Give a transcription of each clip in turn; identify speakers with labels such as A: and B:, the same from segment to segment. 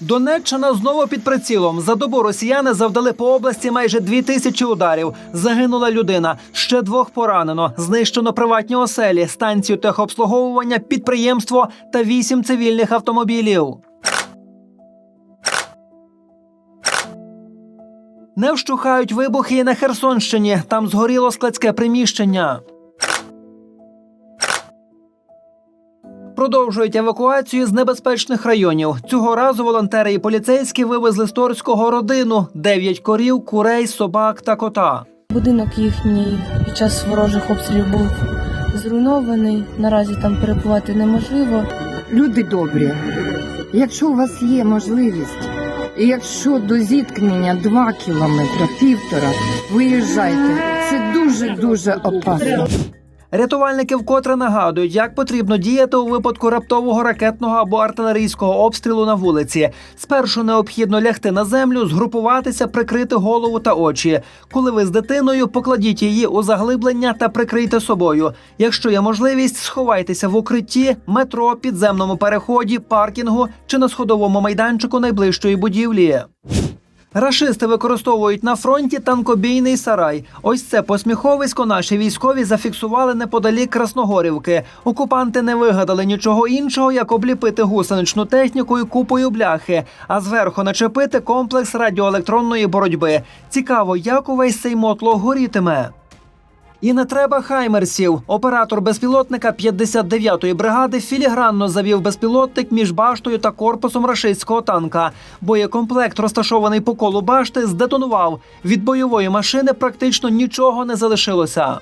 A: Донеччина знову під прицілом. За добу росіяни завдали по області майже дві тисячі ударів. Загинула людина. Ще двох поранено. Знищено приватні оселі, станцію техобслуговування, підприємство та вісім цивільних автомобілів. Не вщухають вибухи і на Херсонщині. Там згоріло складське приміщення. Продовжують евакуацію з небезпечних районів. Цього разу волонтери і поліцейські вивезли з Торського родину: дев'ять корів, курей, собак та кота.
B: Будинок їхній під час ворожих обстрілів був зруйнований. Наразі там перебувати неможливо.
C: Люди добрі, якщо у вас є можливість, і якщо до зіткнення два кілометри, півтора, виїжджайте. Це дуже дуже опасно.
A: Рятувальники вкотре нагадують, як потрібно діяти у випадку раптового ракетного або артилерійського обстрілу на вулиці. Спершу необхідно лягти на землю, згрупуватися, прикрити голову та очі. Коли ви з дитиною, покладіть її у заглиблення та прикрийте собою. Якщо є можливість, сховайтеся в укритті, метро, підземному переході, паркінгу чи на сходовому майданчику найближчої будівлі. Рашисти використовують на фронті танкобійний сарай. Ось це посміховисько наші військові зафіксували неподалік Красногорівки. Окупанти не вигадали нічого іншого, як обліпити гусеничну техніку і купою бляхи, а зверху начепити комплекс радіоелектронної боротьби. Цікаво, як увесь цей мотло горітиме. І не треба хаймерсів. Оператор безпілотника 59-ї бригади філігранно завів безпілотник між баштою та корпусом рашистського танка. Боєкомплект, розташований по колу башти, здетонував. Від бойової машини практично нічого не залишилося.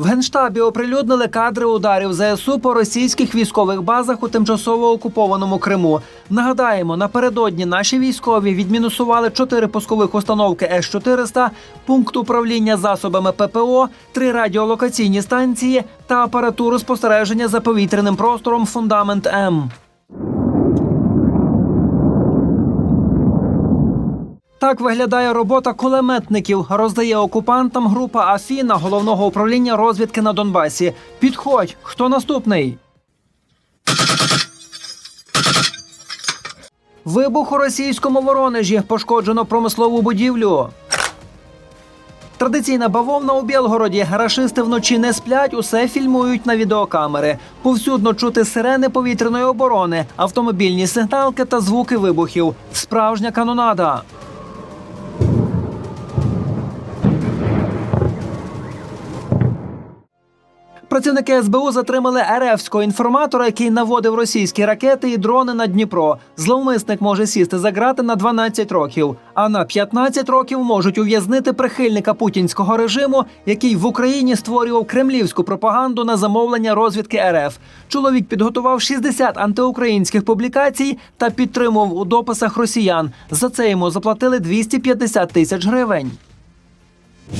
A: В генштабі оприлюднили кадри ударів ЗСУ по російських військових базах у тимчасово окупованому Криму. Нагадаємо, напередодні наші військові відмінусували чотири пускових установки С-400, пункт управління засобами ППО, три радіолокаційні станції та апаратуру спостереження за повітряним простором Фундамент М. Так виглядає робота кулеметників. Роздає окупантам група Афіна головного управління розвідки на Донбасі. Підходь, хто наступний? Вибух у російському Воронежі пошкоджено промислову будівлю. Традиційна бавовна у Білгороді. Рашисти вночі не сплять, усе фільмують на відеокамери. Повсюдно чути сирени повітряної оборони, автомобільні сигналки та звуки вибухів. Справжня канонада. Працівники СБУ затримали РФського інформатора, який наводив російські ракети і дрони на Дніпро. Зловмисник може сісти за грати на 12 років, а на 15 років можуть ув'язнити прихильника путінського режиму, який в Україні створював кремлівську пропаганду на замовлення розвідки РФ. Чоловік підготував 60 антиукраїнських публікацій та підтримував у дописах росіян. За це йому заплатили 250 тисяч гривень.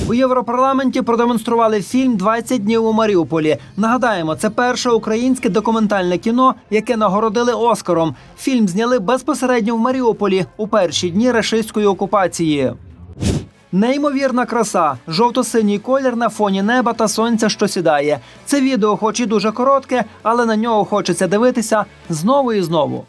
A: У Європарламенті продемонстрували фільм «20 днів у Маріуполі. Нагадаємо, це перше українське документальне кіно, яке нагородили Оскаром. Фільм зняли безпосередньо в Маріуполі у перші дні рашистської окупації. Неймовірна краса, жовто-синій колір на фоні неба та сонця, що сідає. Це відео, хоч і дуже коротке, але на нього хочеться дивитися знову і знову.